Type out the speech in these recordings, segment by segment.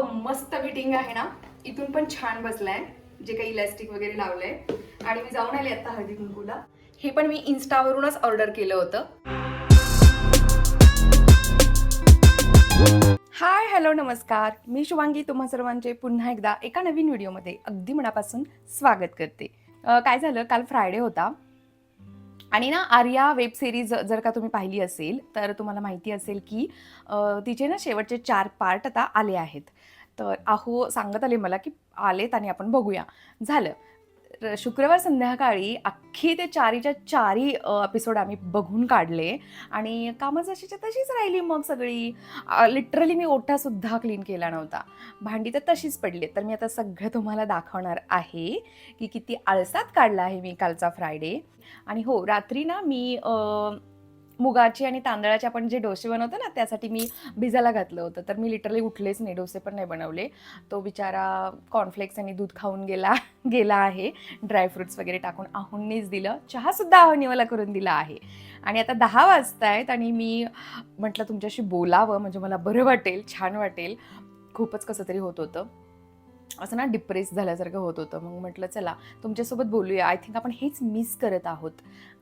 मस्त फिटिंग आहे ना. इथून पण छान बसलाय. जे काही इलॅस्टिक वगैरे लावलंय. आणि मी जाऊन आले आता हळदी कुंकूला. हे पण मी इन्स्टावरूनच ऑर्डर केलं होतं. हाय हॅलो नमस्कार. मी शुभांगी. तुम्हा सर्वांचे पुन्हा एकदा एका नवीन व्हिडिओमध्ये अगदी मनापासून स्वागत करते. काय झालं? काल फ्रायडे होता. आणि ना आर्या वेब सिरीज जर का तुम्ही पाहिली असेल तर तुम्हाला माहिती असेल की तिचे ना शेवटचे चार पार्ट आता आले आहेत. तर अहो सांगत आले मला की आलेत आणि आपण बघूया. झालं. शुक्रवार संध्याकाळी अख्खी ते चारीच्या चारी एपिसोड आम्ही बघून काढले. आणि कामं जशीच्या तशीच राहिली मग सगळी. लिटरली मी ओठासुद्धा क्लीन केला नव्हता. भांडी तर तशीच पडली तर मी आता सगळं तुम्हाला दाखवणार आहे की किती आळसात काढला आहे मी कालचा फ्रायडे आणि हो रात्री ना मी मुगाची आणि तांदळाचे आपण जे डोसे बनवतो ना त्यासाठी मी भिजायला घातलं होतं. तर मी लिटरली उठलेच नाही डोसे पण नाही बनवले. तो बिचारा कॉर्नफ्लेक्स आणि दूध खाऊन गेला गेला आहे. ड्रायफ्रुट्स वगैरे टाकून आहुंनीच दिलं. चहासुद्धा आहुनीवाला मला करून दिला आहे. आणि आता दहा वाजतायत आणि मी म्हटलं तुमच्याशी बोलावं म्हणजे मला बरं वाटेल छान वाटेल. खूपच कसं तरी होत होतं. असं ना डिप्रेस झाल्यासारखं होत होतं. मग म्हटलं चला तुमच्यासोबत बोलूया. आय थिंक आपण हेच मिस करत आहोत.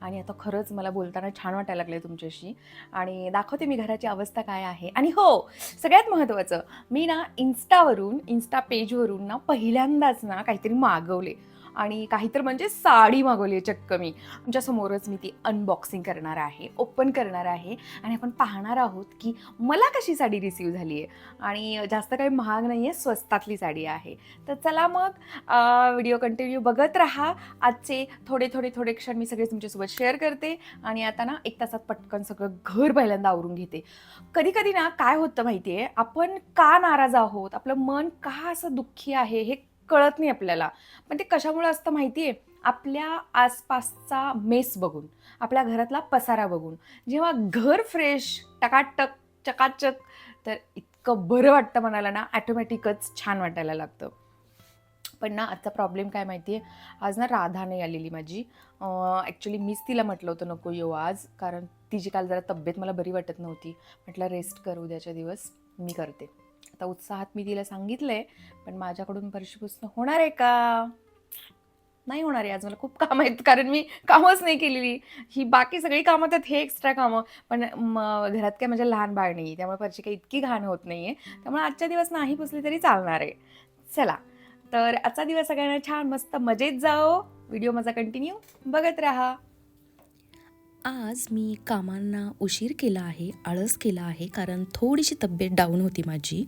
आणि आता खरंच मला बोलताना छान वाटायला लागले तुमच्याशी. आणि दाखवते मी घराची अवस्था काय आहे. आणि हो सगळ्यात महत्त्वाचं मी ना इन्स्टावरून इन्स्टा पेजवरून ना पहिल्यांदाच ना काहीतरी मागवले. आणि काहीतर म्हणजे साडी मागवली आहे चक्क मी. तुमच्यासमोरच मी ती अनबॉक्सिंग करणार आहे ओपन करणार आहे आणि आपण पाहणार आहोत की मला कशी साडी रिसीव झाली आहे. आणि जास्त काही महाग नाही आहे स्वस्तातली साडी आहे. तर चला मग व्हिडिओ कंटिन्यू बघत राहा. आजचे थोडे थोडे थोडे क्षण मी सगळे तुमच्यासोबत शेअर करते आणि आता ना एक तासात पटकन सगळं घर पहिल्यांदा आवरून घेते. कधी कधी ना काय होतं माहिती आहे आपण का नाराज आहोत? आपलं मन का असं दुःखी आहे? हे कळत नाही आपल्याला. पण ते कशामुळे असतं माहिती आहे आपल्या आसपासचा मेस बघून आपल्या घरातला पसारा बघून. जेव्हा घर फ्रेश टकाटक चकाचक तर इतकं बरं वाटतं मनाला ना ॲटोमॅटिकच छान वाटायला लागतं. पण ना आजचा प्रॉब्लेम काय माहिती आहे आज ना राधा नाही आलेली माझी. ॲक्च्युली मीच तिला म्हटलं होतं नको येऊ आज. कारण तिची काल जरा तब्येत मला बरी वाटत नव्हती. म्हटलं रेस्ट कर उद्याच्या दिवस मी करते. आता उत्साहात मी तिला सांगितलं आहे पण माझ्याकडून फरशी पुसणं होणार आहे का? नाही होणार आहे आज मला खूप कामं आहेत कारण मी कामच नाही केलेली. ही बाकी सगळी कामं त्यात हे एक्स्ट्रा कामं. पण घरात काय म्हणजे लहान बाळ नाही त्यामुळे फरशी काही इतकी घाण होत नाही आहे त्यामुळे आजच्या दिवस नाही पुसली तरी चालणार आहे. चला तर आजचा दिवस सगळ्यांना छान मस्त मजेत जाओ. व्हिडिओ माझा कंटिन्यू बघत राहा. आज मी कामांना उशीर केला आहे आळस केला आहे कारण थोडीशी तब्येत डाऊन होती माझी.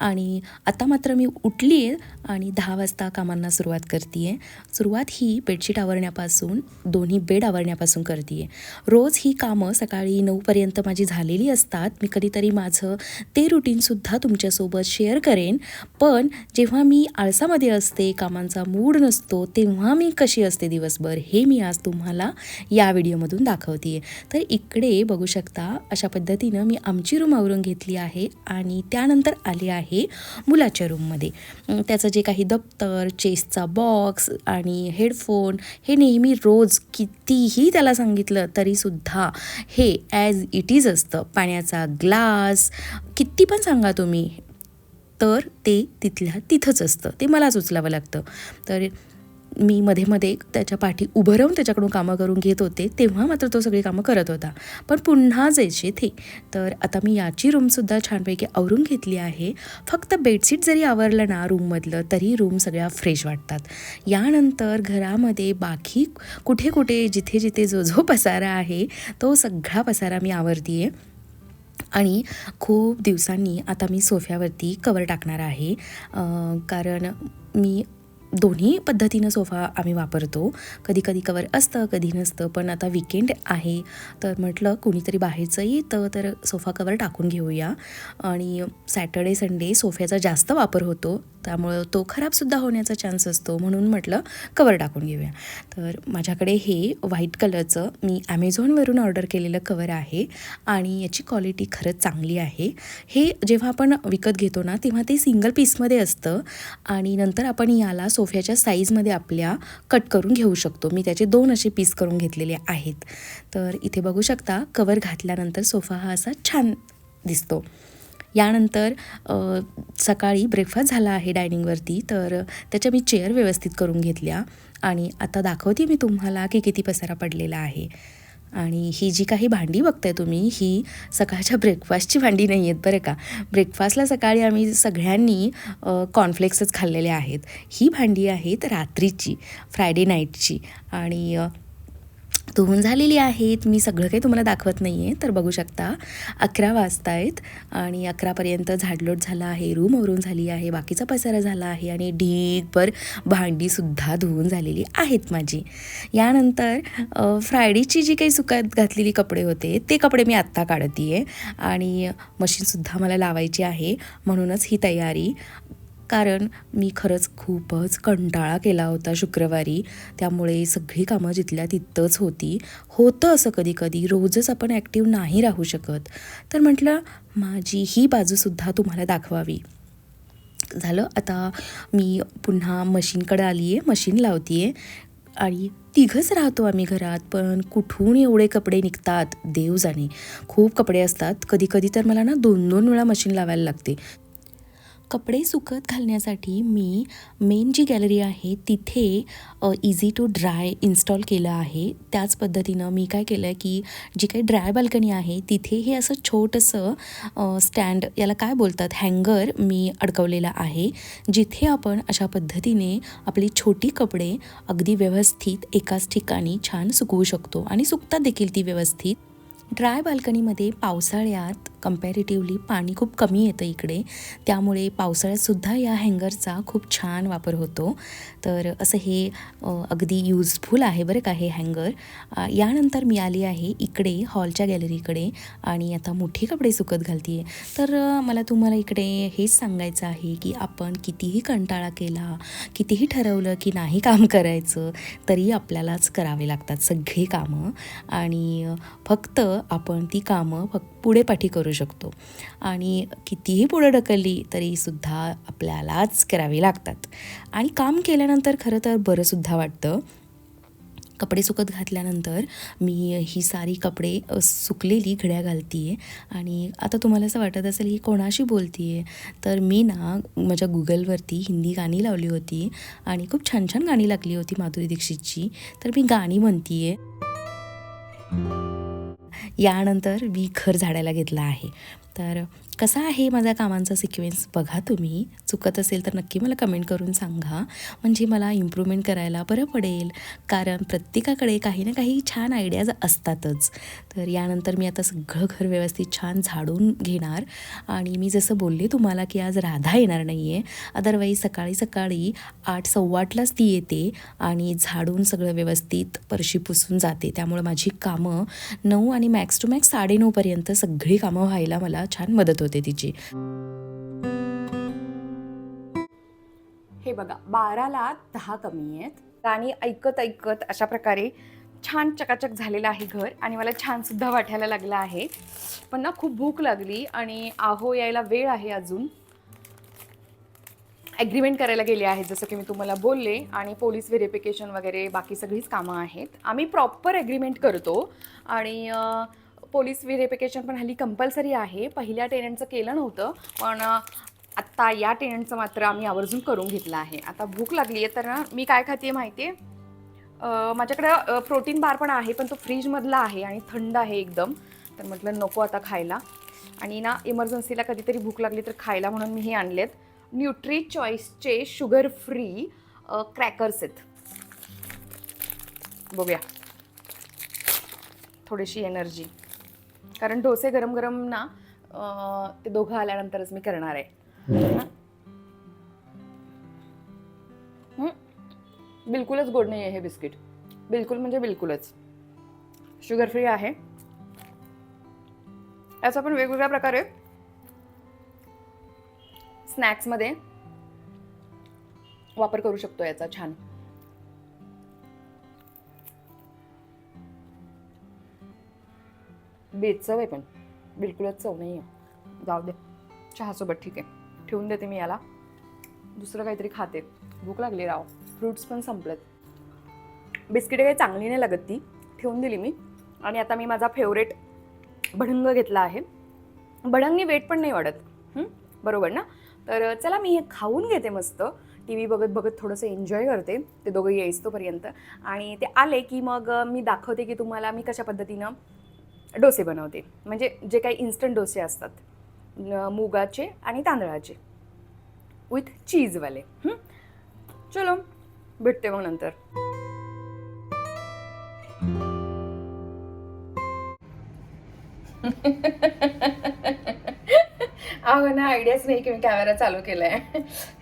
आणि आता मात्र मी उठली आहे आणि दहा वाजता कामांना सुरुवात करते आहे सुरुवात ही बेडशीट आवरण्यापासून दोन्ही बेड आवरण्यापासून करते आहे रोज ही कामं सकाळी नऊपर्यंत माझी झालेली असतात. मी कधीतरी माझं ते रुटीनसुद्धा तुमच्यासोबत शेअर करेन. पण जेव्हा मी आळसामध्ये असते कामांचा मूड नसतो तेव्हा मी कशी असते दिवसभर? हे मी आज तुम्हाला या व्हिडिओमधून दाखवते. तर इकडे बघू शकता अशा पद्धतीनं मी आमची रूम आवरून घेतली आहे आणि त्यानंतर आले आहे मुलाच्या रूममध्ये. त्याचं जे काही दप्तर चेसचा बॉक्स आणि हेडफोन हे नेहमी रोज कितीही त्याला सांगितलं तरीसुद्धा हे ॲज इट इज असतं. पाण्याचा ग्लास किती पण सांगा तुम्ही तर ते तिथल्या तिथंच असतं. ते मलाच उचलावं लागतं. तर मी मध्ये मध्ये त्याच्या पाठी उभं राहून त्याच्याकडून कामं करून घेत होते तेव्हा मात्र तो सगळी कामं करत होता. पण पुन्हा जायचे थे तर आता मी याची रूमसुद्धा छानपैकी आवरून घेतली आहे. फक्त बेडशीट जरी आवरलं ना रूममधलं तरी रूम सगळ्या फ्रेश वाटतात. यानंतर घरामध्ये बाकी कुठे कुठे जिथे जिथे जो जो पसारा आहे तो सगळा पसारा मी आवरते आहे आणि खूप दिवसांनी आता मी सोफ्यावरती कवर टाकणार आहे. कारण मी दोन्ही पद्धतीनं सोफा आम्ही वापरतो. कधी कधी कवर असतं कधी नसतं पण आता विकेंड आहे. तर म्हटलं कुणीतरी बाहेरचं येतं तर सोफा कवर टाकून घेऊया. आणि सॅटर्डे संडे सोफ्याचा जास्त वापर होतो. त्यामुळं तो खराबसुद्धा होण्याचा चान्स असतो. म्हणून म्हटलं कवर टाकून घेऊया. तर माझ्याकडे हे व्हाईट कलरचं मी ॲमेझॉनवरून ऑर्डर केलेलं कवर आहे. आणि याची क्वालिटी खरंच चांगली आहे. हे जेव्हा आपण विकत घेतो ना तेव्हा ते सिंगल पीसमध्ये असतं. आणि नंतर आपण याला सोफ्याच्या साईजमध्ये आपल्या कट करून घेऊ शकतो. मी त्याचे दोन असे पीस करून घेतलेले आहेत. तर इथे बघू शकता कवर घातल्यानंतर सोफा हा असा छान दिसतो. यानंतर सकाळी ब्रेकफास्ट झाला आहे डायनिंगवरती तर त्याच्या मी चेअर व्यवस्थित करून घेतल्या. आणि आता दाखवते मी तुम्हाला की किती पसारा पडलेला आहे. आणि ही जी काही भांडी बघताय तुम्ही ही सकाळच्या ब्रेकफास्टची भांडी नाही आहेत बरं का. ब्रेकफास्टला सकाळी आम्ही सगळ्यांनी कॉर्नफ्लेक्सच खाल्लेले आहेत. ही भांडी आहेत रात्रीची फ्रायडे नाईटची आणि धुवून झालेली आहेत. मी सगळं काही तुम्हाला दाखवत नाही आहे तर बघू शकता अकरा वाजता आहेत आणि अकरापर्यंत झाडलोट झाला आहे रूम आवरून झाली आहे बाकीचा पसारा झाला आहे आणि ढीगभर भांडीसुद्धा धुवून झालेली आहेत माझी. यानंतर फ्रायडेची जी काही सुकात घातलेली कपडे होते ते कपडे मी आत्ता काढते आहे आणि मशीनसुद्धा मला लावायची आहे. म्हणूनच ही तयारी कारण मी खरंच खूपच कंटाळा केला होता शुक्रवारी. त्यामुळे सगळी कामं जिथल्या तिथंच होती. होतं असं कधी कधी रोजच आपण ॲक्टिव्ह नाही राहू शकत. तर म्हटलं माझी ही बाजूसुद्धा तुम्हाला दाखवावी. झालं. आता मी पुन्हा मशीनकडे आली आहे मशीन लावते आहे आणि तिघंच राहतो आम्ही घरात. पण कुठून एवढे कपडे निघतात? देव जाणे. खूप कपडे असतात. कधी कधी तर मला ना दोन दोन वेळा मशीन लावायला लागते. कपडे सुकत घालण्यासाठी मी मेन जी गॅलरी आहे तिथे इझी टू ड्राय इन्स्टॉल केलं आहे. त्याच पद्धतीनं मी काय केलं आहे की जी काही ड्राय बाल्कनी आहे तिथे हे असं छोटंसं स्टँड याला काय बोलतात? हँगर मी अडकवलेलं आहे. जिथे आपण अशा पद्धतीने आपली छोटी कपडे अगदी व्यवस्थित एकाच ठिकाणी छान सुकवू शकतो. आणि सुकतात देखील ती व्यवस्थित. ड्राय बाल्कनीमध्ये पावसाळ्यात कम्पॅरेटिव्हली पाणी खूप कमी येतं इकडे. त्यामुळे पावसाळ्यातसुद्धा या हँगरचा खूप छान वापर होतो. तर असं हे अगदी यूजफुल आहे बरं का हे हँगर यानंतर मी आली आहे इकडे हॉलच्या गॅलरीकडे आणि आता मोठे कपडे सुकत घालते आहे तर मला तुम्हाला इकडे हेच सांगायचं आहे की आपण कितीही कंटाळा केला कितीही ठरवलं की नाही काम करायचं तरी आपल्यालाच करावे लागतात सगळी कामं. आणि फक्त आपण ती कामं फक्त पुढे पाठी करू शकतो. आणि कितीही पुढे ढकलली तरीसुद्धा आपल्यालाच करावी लागतात. आणि काम केल्यानंतर खरं तर बरंसुद्धा वाटतं. कपडे सुकत घातल्यानंतर मी ही सारी कपडे सुकलेली घड्या घालते आहे आणि आता तुम्हाला असं वाटत असेल ही कोणाशी बोलते आहे तर मी ना माझ्या गुगलवरती हिंदी गाणी लावली होती. आणि खूप छान छान गाणी लागली होती माधुरी दीक्षितची. तर मी गाणी म्हणते आहे यानंतर मी घर झाडायला घेतलं आहे. तर कसा आहे माझ्या कामांचा सिक्वेन्स बघा तुम्ही. चुकत असेल तर नक्की मला कमेंट करून सांगा. म्हणजे मला इम्प्रूव्हमेंट करायला बरं पडेल. कारण प्रत्येकाकडे काही ना काही छान आयडियाज असतातच. तर यानंतर मी आता सगळं घर व्यवस्थित छान झाडून घेणार. आणि मी जसं बोलले तुम्हाला की आज राधा येणार नाही आहे अदरवाईज सकाळी सकाळी आठ सव्वाटलाच ती येते. आणि झाडून सगळं व्यवस्थित परशी पुसून जाते. त्यामुळे माझी कामं नऊ आणि मॅक्स टू मॅक्स साडेनऊपर्यंत सगळी कामं व्हायला मला छान मदत होते तिची. हे बघा बाराला दहा कमी आहेत. गाणी ऐकत ऐकत अशा प्रकारे छान चकाचक झालेलं आहे घर आणि मला छान सुद्धा वाटायला लागलं आहे. पण ना खूप भूक लागली आणि आहो यायला वेळ आहे अजून. ॲग्रीमेंट करायला गेले आहेत जसं की मी तुम्हाला बोलले आणि पोलीस व्हेरिफिकेशन वगैरे बाकी सगळीच कामं आहेत. आम्ही प्रॉपर ॲग्रीमेंट करतो आणि पोलीस व्हेरिफिकेशन पण हल्ली कंपल्सरी आहे. पहिल्या टेनंटचं केलं नव्हतं पण आत्ता या टेनंटचं मात्र आम्ही आवर्जून करून घेतलं आहे. आता भूक लागली आहे तर ना मी काय खाते माहिती आहे माझ्याकडं प्रोटीन बार पण आहे पण तो फ्रीजमधला आहे आणि थंड आहे एकदम. तर म्हटलं नको आता खायला. आणि ना इमर्जन्सीला कधीतरी भूक लागली तर खायला म्हणून मी हे आणलेत. न्यूट्री चॉईसचे शुगर फ्री क्रॅकर्स आहेत. बघूया. थोडीशी एनर्जी कारण डोसे गरम गरम ना ते दोघं आल्यानंतरच मी करणार आहे. बिलकुलच गोड नाही आहे हे बिस्किट. बिलकुल म्हणजे बिलकुलच. शुगर फ्री आहे. याचा पण वेगवेगळ्या प्रकारे स्नॅक्समध्ये वापर करू शकतो याचा छान. बेचव आहे पण. बिलकुलच चव नाही आहे जाऊ दे. चहासोबत ठीक आहे. ठेवून देते मी याला. दुसरं काहीतरी खाते. भूक लागली राव. फ्रूट्स पण संपलेत. बिस्किटे काही चांगली नाही लागत ती. ठेवून दिली मी. आणि आता मी माझा फेवरेट भडंग घेतला आहे. भडंगनी वेट पण नाही वाढत. बरोबर ना? तर चला मी हे खाऊन घेते मस्त. टी व्ही बघत बघत थोडंसं एन्जॉय करते. ते दोघं येईस तोपर्यंत आणि ते आले की मग मी दाखवते की तुम्हाला मी कशा पद्धतीनं डोसे बनवते. म्हणजे जे काही इन्स्टंट डोसे असतात. मुगाचे आणि तांदळाचे. विथ चीजवाले चलो भेटते मग नंतर. अहो ना आयडियाच नाही की मी कॅमेरा चालू केलाय.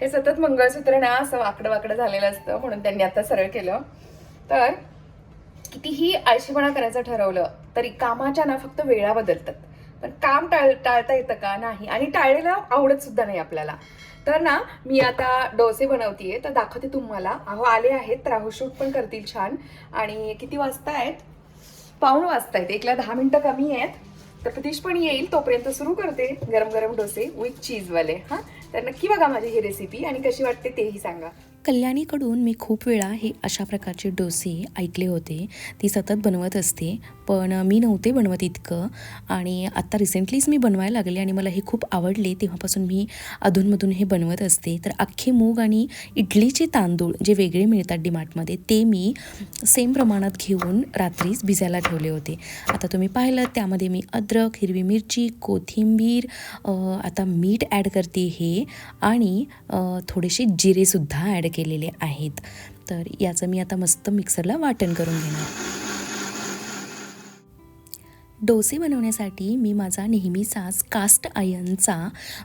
हे सतत मंगळसूत्र ना असं वाकडं वाकडं झालेलं असतं म्हणून त्यांनी आता सरळ केलं. तर कितीही आळशीपणा करायचं ठरवलं तरी कामाच्या ना फक्त वेळा बदलतात. पण काम टाळ टाळता येतं का? नाही. आणि टाळलेलं आवडत सुद्धा नाही आपल्याला. तर ना मी आता डोसे बनवतीये तर दाखवते तुम्हाला. अहो आले आहेत. तर अहो शूट पण करतील छान. आणि किती वाजता आहेत? पाऊण वाजता आहेत. एकला दहा मिनटं कमी आहेत. तर प्रतीश पण येईल. तोपर्यंत सुरू करते. गरम गरम डोसे विथ चीजवाले हां? तर नक्की बघा माझी ही रेसिपी आणि कशी वाटते तेही सांगा. कल्याणीकडून मी खूप वेळा हे अशा प्रकारचे डोसे ऐकले होते. ती सतत बनवत असते. पण मी नव्हते बनवत इतकं. आणि आत्ता रिसेंटलीच मी बनवायला लागले आणि मला हे खूप आवडले. तेव्हापासून मी अधूनमधून हे बनवत असते. तर अख्खे मूग आणि इडलीचे तांदूळ जे वेगळे मिळतात डिमार्टमध्ये ते मी सेम प्रमाणात घेऊन रात्रीच भिजायला ठेवले होते. आता तुम्ही पाहिलं त्यामध्ये मी अद्रक हिरवी मिरची कोथिंबीर आता मीठ ॲड करते हे. आणि थोडेसे जिरेसुद्धा ॲड केलेले आहेत. तर याचं मी आता मस्त मिक्सरला वाटण करून घेणार. डोसे बनवण्यासाठी मी माझा नेहमीचाच कास्ट आयनचा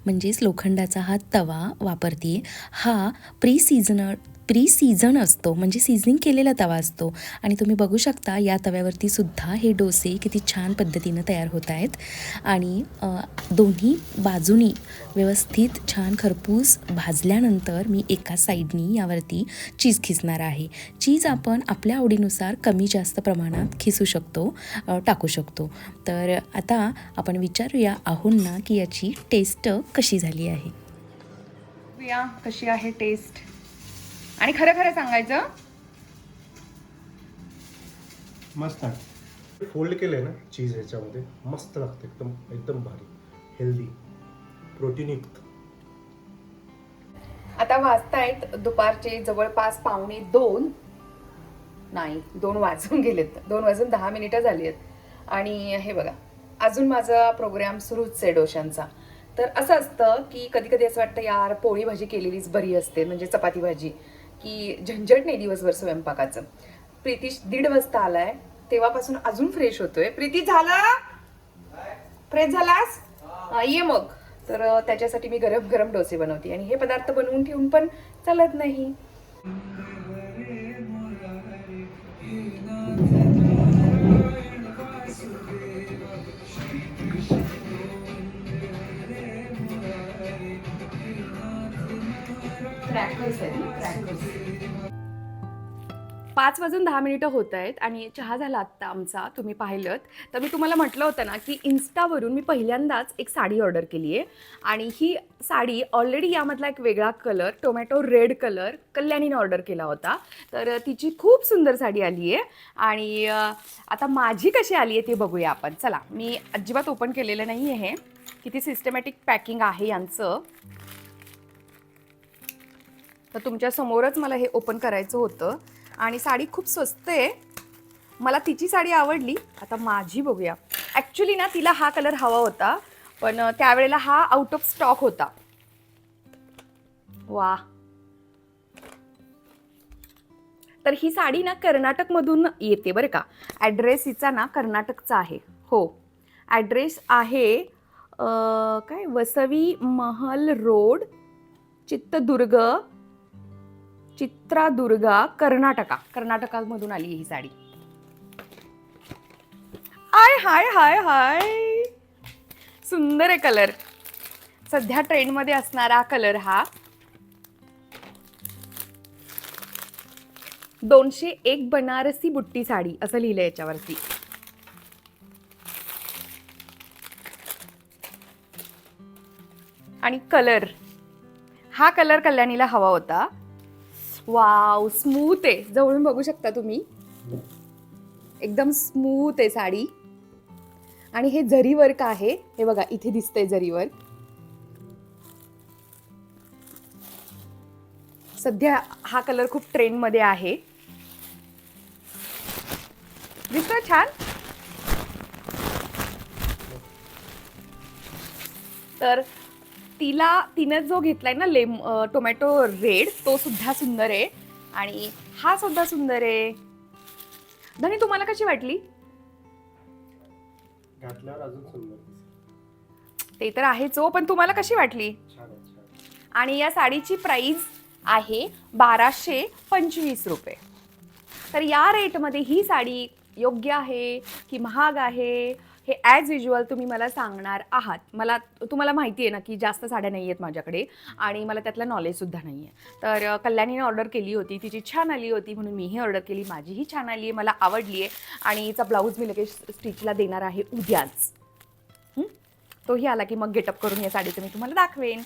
म्हणजेच लोखंडाचा हा तवा वापरते हा प्री सीझनल प्री सीझन असतो म्हणजे सीझनिंग केलेला तवा असतो. आणि तुम्ही बघू शकता या तव्यावरती सुद्धा हे डोसे किती छान पद्धतीनं तयार होत आहेत. आणि दोन्ही बाजूनी व्यवस्थित छान खरपूस भाजल्यानंतर मी एका साईडनी यावरती चीज खिसणार आहे. चीज आपण आपल्या आवडीनुसार कमी जास्त प्रमाणात खिसू शकतो टाकू शकतो. तर आता आपण विचारूया आहोंना की याची टेस्ट कशी झाली आहे. कशी आहे टेस्ट? आणि खरं खरं सांगायचं? मस्त आहे. फोल्ड केलंय ना चीज ह्याच्यामध्ये मस्त लागतं एकदम एकदम भारी. हेल्दी प्रोटीनयुक्त आता वाजतायत दुपारचे जवळपास पावणे दोन. नाही दोन वाजून गेलेत. दोन वाजून दहा मिनिटं झाली आहेत आणि हे बघा अजून माझा प्रोग्राम सुरूच आहे डोशांचा तर असं असतं की कधी कधी असं वाटतं यार पोळी भाजी केलेलीच बरी असते. म्हणजे चपाती भाजी. की झंझट नाही दिवसभर स्वयंपाकाचं. प्रीतीश दीड वाजता आलाय. तेव्हापासून अजून फ्रेश होतोय. प्रीती झाला? फ्रेश झालास? ये मग. तर त्याच्यासाठी मी गरम गरम डोसे बनवते. आणि हे पदार्थ बनवून ठेवून पण चालत नाही. पाच वाजून दहा मिनिटं होत आहेत आणि चहा झाला आत्ता आमचा तुम्ही पाहिलं तर मी तुम्हाला म्हटलं होतं ना की इन्स्टावरून मी पहिल्यांदाच एक साडी ऑर्डर केली आहे आणि ही साडी ऑलरेडी यामधला एक वेगळा कलर टोमॅटो रेड कलर कल्याणीने ऑर्डर केला होता. तर तिची खूप सुंदर साडी आली आहे आणि आता माझी कशी आली आहे ते बघूया आपण. चला मी अजिबात ओपन केलेलं नाही आहे किती सिस्टमॅटिक पॅकिंग आहे यांचं. तर तुमच्यासमोरच मला हे ओपन करायचं होतं. आणि साडी खूप स्वस्त आहे. मला तिची साडी आवडली. आता माझी बघूया. ॲक्च्युली ना तिला हा कलर हवा होता पण त्यावेळेला हा आउट ऑफ स्टॉक होता. वा तर ही साडी ना कर्नाटकमधून येते बरं का. ॲड्रेस हिचा ना कर्नाटकचा आहे. हो. ॲड्रेस आहे काय? वसवी महल रोड चित्तदुर्ग चित्रादुर्गा कर्नाटका. कर्नाटकामधून आली ही साडी. हाय हाय हाय हाय. सुंदर आहे कलर. सध्या ट्रेंडमध्ये असणारा कलर हा दोनशे एक बनारसी बुट्टी साडी असं लिहिलंय याच्यावरती. आणि कलर. हा कलर कल्याणीला हवा होता. वाव स्मूथ आहे. जवळून बघू शकता तुम्ही. एकदम स्मूथ आहे साडी. आणि हे जरी वर्क आहे हे बघा इथे दिसतंय जरी वर्क सध्या हा कलर खूप ट्रेंडमध्ये आहे. दिसत छान? तर तिला तिनं जो घेतलाय ना लेम टोमॅटो रेड तो सुद्धा सुंदर आहे. आणि हा सुद्धा सुंदर आहे. धनी तुम्हाला कशी वाटली? घातल्यावर अजून सुंदर दिसेल. ते तर आहेच हो पण तुम्हाला कशी वाटली? आणि या साडीची प्राइस आहे बाराशे पंचवीस रुपये. तर या रेटमध्ये ही साडी योग्य आहे की महाग आहे? हे ॲज युज्युअल तुम्ही मला सांगणार आहात. मला तुम्हाला माहिती आहे ना की जास्त साड्या नाही आहेत माझ्याकडे आणि मला त्यातलं नॉलेजसुद्धा नाही आहे तर कल्याणीने ऑर्डर केली होती तिची छान आली होती म्हणून मीही ऑर्डर केली. माझीही छान आली आहे मला आवडली आहे आणि हिचा ब्लाऊज मी लगेच स्टिचला देणार आहे उद्याच. तोही आला की मग गेटअप करून या साडीचं मी तुम्हाला दाखवेन.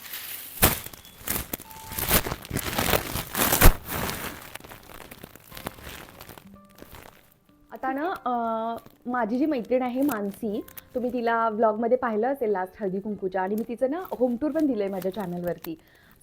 आता ना माझी जी मैत्रीण आहे मानसी तुम्ही तिला व्लॉगमध्ये पाहिलं असेल लास्ट हळदी कुंकूच्या आणि मी तिचं ना होम टूर पण दिलं आहे माझ्या चॅनलवरती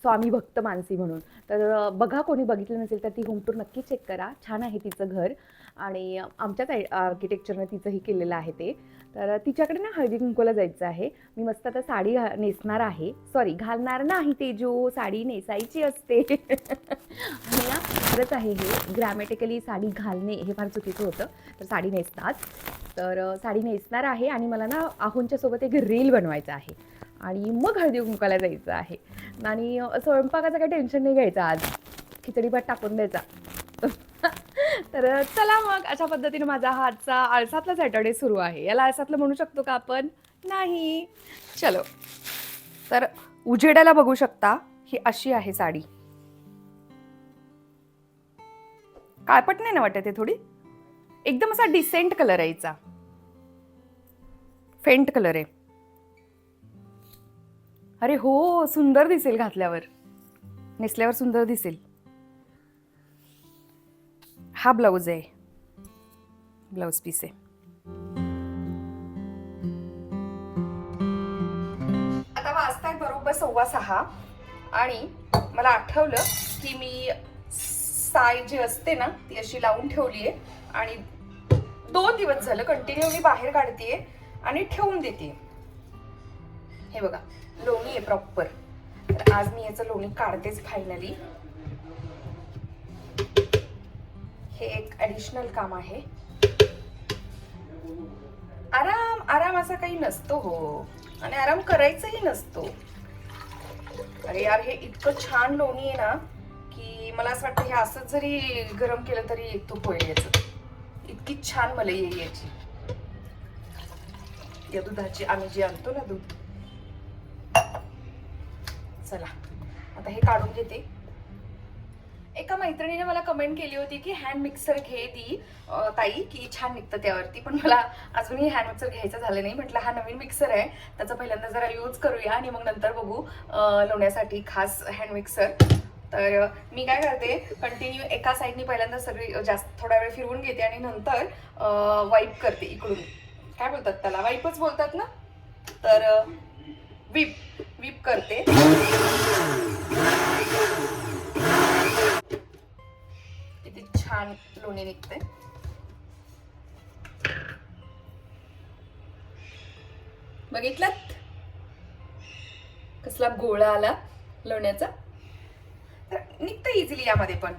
स्वामी भक्त मानसी म्हणून. तर बघा कोणी बघितलं नसेल तर ती होम टूर नक्की चेक करा. छान आहे तिचं घर. आणि आमच्याच आर्किटेक्चरनं तिचंही केलेलं आहे ते. तर तिच्याकडे ना हळदी कुंकूला जायचं आहे. मी मस्त आता साडी घा- नेसणार आहे. सॉरी घालणार नाही तेजो साडी नेसायची असते. आणि ना खरंच आहे हे ग्रॅमॅटिकली साडी घालणे हे फार चुकीचं होतं. तर साडी नेसतात. तर साडी नेसणार आहे आणि मला ना आहोंच्या सोबत एक रील बनवायचं आहे. आणि मग हळदी कुंकाला जायचं आहे. आणि स्वयंपाकाचं काही टेन्शन नाही घ्यायचं आज. खिचडी भात टाकून द्यायचा. तर चला मग. अशा पद्धतीने माझा हा आजचा आळसातला सॅटर्डे सुरू आहे. याला आळसातलं म्हणू शकतो का आपण? नाही. चलो. तर उजेडाला बघू शकता ही अशी आहे साडी. काळपट नाही ना वाटत आहे थोडी? एकदम असा डिसेंट कलर आहे हिचा. फेंट कलर आहे. अरे हो सुंदर दिसेल घातल्यावर. नेसल्यावर सुंदर दिसेल. हा ब्लाऊज आहे. ब्लाऊज पीस आहे. आता वाजताय बरोबर सव्वा सहा आणि मला आठवलं की मी साय जी असते ना ती अशी लावून ठेवली आहे आणि दोन दिवस झालं कंटिन्यू मी बाहेर काढतेय आणि ठेवून देते हे बघा लोणी आहे प्रॉपर तर आज मी याचं लोणी काढतेच फायनली हे एक ॲडिशनल काम आहे. आराम आराम असा काही नसतो हो. आणि आराम करायचाही नसतो. अरे यार हे इतकं छान लोणी आहे ना की मला असं वाटतं हे असंच जरी गरम केलं तरी येतो होईल याचं. इतकी छान मला येईल याची. या दुधाची आम्ही जी आणतो ना दूध चला आता हे काढून घेते. एका मैत्रिणीने मला कमेंट केली होती की हँड मिक्सर घे ती ताई की छान निघतं त्यावरती पण मला अजूनही हँड मिक्सर घ्यायचं झालं नाही. म्हटलं हा नवीन मिक्सर आहे त्याचा पहिल्यांदा जरा यूज करूया आणि मग नंतर बघू लोण्यासाठी खास हँड मिक्सर तर मी काय करते कंटिन्यू एका साईडनी पहिल्यांदा सगळी जास्त थोडा वेळ फिरवून घेते आणि नंतर वाईप करते इकडून. काय बोलतात त्याला? वाईपच बोलतात ना? तर विप विप करते. किती छान लोणी निघते. बघितलं कसला गोळा आला लोण्याचा. तर निघतं इझिली यामध्ये पण.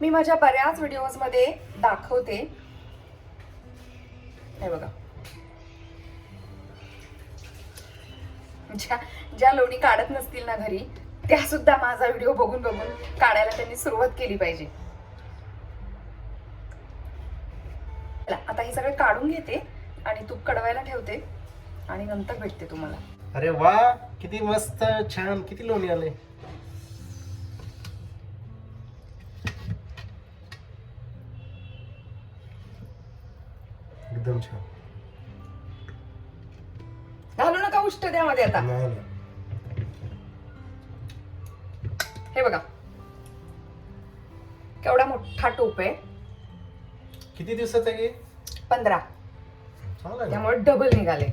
मी माझ्या बऱ्याच व्हिडिओजमध्ये दाखवते. हे बघा. ज्या ज्या लोणी काढत नसतील ना घरी त्या सुद्धा माझा व्हिडिओ बघून बघून काढायला त्यांनी सुरुवात केली पाहिजे. आता हे सगळं काढून घेते आणि तूप कडवायला ठेवते आणि नंतर भेटते तुम्हाला. अरे वा किती मस्त छान किती लोणी आले. एकदम छान. नका उष्ट त्यामध्ये आता. नाही नाही. हे बघा. केवढा मोठा टोप आहे. किती दिवसाचं आहे? पंधरा. चांगलं आहे? त्यामुळे डबल निघाले.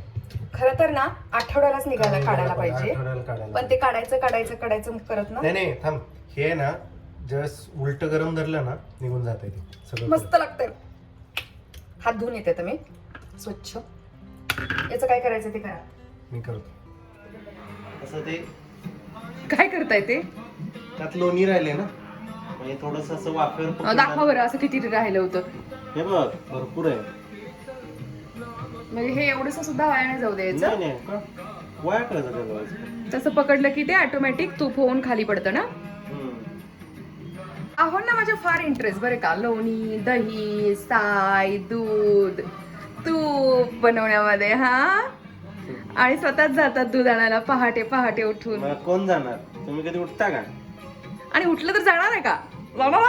खरं तर ना आठवड्यालाच निघायला काढायला पाहिजे. आठवड्याला काढायला पण ते काढायचं काढायचं काढायचं करत ना. नाही नाही थांब. हे आहे ना जस्ट उलट गरम धरलं ना निघून जाते ते सगळं मस्त लागतंय. हात धुवून येते तुम्ही स्वच्छ. याचं काय करायचं ते करा. मी करतो. असं ते? काय करताय ते? त्यात लोणी राहिले ना. म्हणजे थोडस असं वाफेवर अं, पकडलं. दाखवा बरं असं किती राहिलं होतं. हे बघ भरपूर आहे. म्हणजे हे एवढंसं सुद्धा वाया नाही जाऊ द्यायचं. नाही नाही का? वाया करायचं ते बघायचं तसं पकडलं की ते ऑटोमॅटिक तूप होऊन खाली पडतं ना? हम्म. आहो ना माझ्या फार इंटरेस्ट बरं का. लोणी दही साय दूध तूप बनवण्यामध्ये हा? आणि स्वतःच जातात दूध आणायला पहाटे पहाटे उठून. मग कोण जाणार? तुम्ही कधी उठता का? आणि उठलं तर जाणार आहे का? बाबा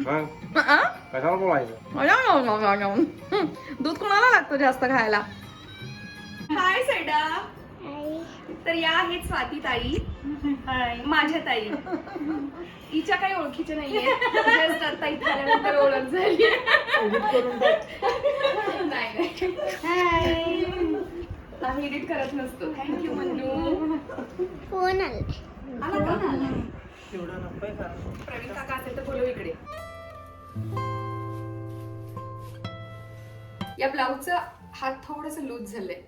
मग आ? कशाला बोलायचं दूध कोणाला लागतं जास्त खायला? हाय सैडा तर या आहेत स्वाती ताई. माझ्या ताई. हिच्या काही ओळखीच्या नाहीये. Just आता इथे आल्यानंतर ओळख झाली. नाही नाही. आम्ही एडिट करत नसतो. थँक्यू मन्नू फोन आला? आला का? प्रवीण काका असेल तर बोलव इकडे. या ब्लाऊजचा हात थोडस लूज झालंय.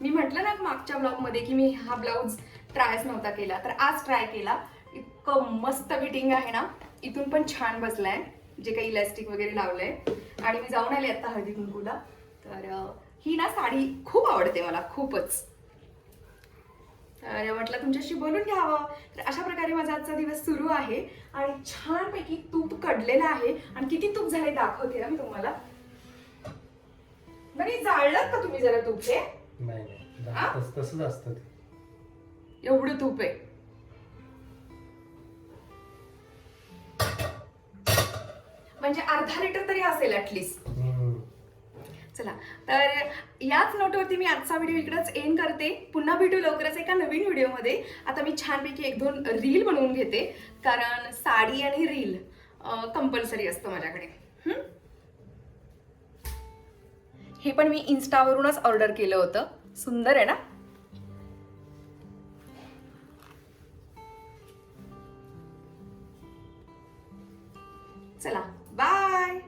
मी म्हटलं ना मागच्या ब्लाऊजमध्ये की मी हा ब्लाऊज ट्रायच नव्हता केला. तर आज ट्राय केला. इतकं मस्त फिटिंग आहे ना. इथून पण छान बसलाय. जे काही इलॅस्टिक वगैरे लावलंय. आणि मी जाऊन आले आता हळदी कुंकूला तर ही ना साडी खूप आवडते मला खूपच. तर म्हटलं तुमच्याशी बोलून घ्यावं. तर अशा प्रकारे माझा आजचा दिवस सुरू आहे. आणि छानपैकी तूप कडलेलं आहे. आणि किती तूप झाले दाखवते ना मी तुम्हाला. बरी जाळलं का तुम्ही जरा तूप हे? तसंच असतं एवढं तूप आहे. म्हणजे अर्धा लिटर तरी असेल ऍटलिस्ट. चला तर याच नोटवरती मी आजचा व्हिडिओ इकडंच एन करते. पुन्हा भेटू लवकरच एका नवीन व्हिडिओमध्ये आता मी छानपैकी एक दोन रील बनवून घेते. कारण साडी आणि रील कंपल्सरी असतं माझ्याकडे. हे? पण मी इन्स्टावरूनच ऑर्डर केलं होतं. सुंदर आहे ना? चला बाय